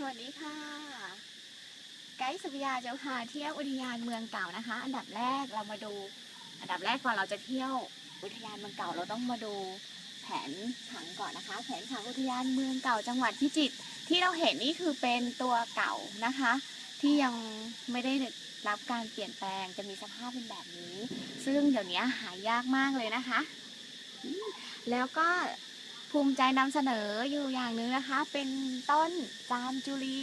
สวัสดีค่ะ ไกด์สุริยาจะพาเที่ยวอุทยานเมืองเก่านะคะ อันดับแรกเรามาดู อันดับแรกก่อนเราจะเที่ยวอุทยานเมืองเก่าเราต้องมาดูแผนผังก่อนนะคะ แผนผังอุทยานเมืองเก่าจังหวัดพิจิตรที่เราเห็นนี่คือเป็นตัวเก่านะคะ ที่ยังไม่ได้รับการเปลี่ยนแปลงจะมีสภาพเป็นแบบนี้ ซึ่งเดี๋ยวนี้หายากมากเลยนะคะ แล้วก็ ภูมิใจนำเสนออยู่อย่างหนึงนะคะ เป็นต้นจามจุลี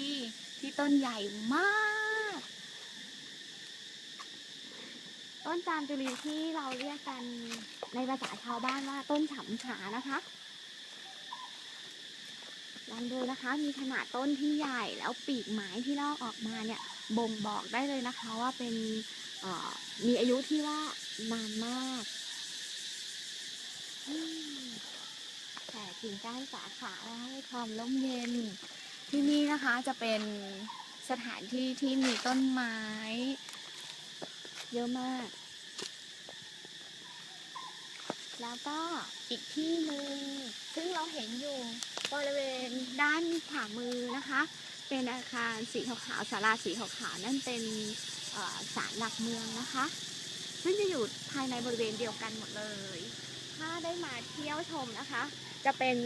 ที่ต้นใหญ่มาก ต้นจามจุลีที่เราเรียกกันในภาษาชาวบ้านว่าต้นฉำฉานะคะลองดูนะคะ มีขนาดต้นที่ใหญ่แล้วปีกไม้ที่ลอกออกมาเนี่ยบ่งบอกได้เลยนะคะว่าเป็นมีอายุที่ว่านานมาก กิ่งก้านสาขาให้ความร่มเย็น ที่นี่นะคะจะเป็นสถานที่ที่มีต้นไม้ เยอะมาก แล้วก็อีกที่หนึ่งซึ่งเราเห็นอยู่บริเวณด้านขวามือนะคะ เป็นอาคารสีขาวๆศาลาสีขาวๆนั่นเป็นศาลหลักเมืองนะคะ ซึ่งจะอยู่ภายในบริเวณเดียวกันหมดเลย ถ้าได้มาเที่ยวชมนะคะ จะเป็น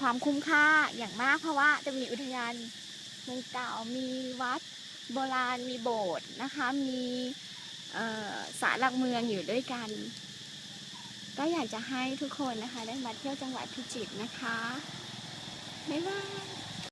ความคุ้มค่าอย่างมากเพราะว่าจะมีอุทยานเมืองเก่ามีวัดโบราณมีโบสถ์นะคะ มีเอ่อศาลหลักเมืองอยู่ด้วยกัน ก็อยากจะให้ทุกคนนะคะ ได้มาเที่ยวจังหวัดพิจิตรนะคะบ๊ายบาย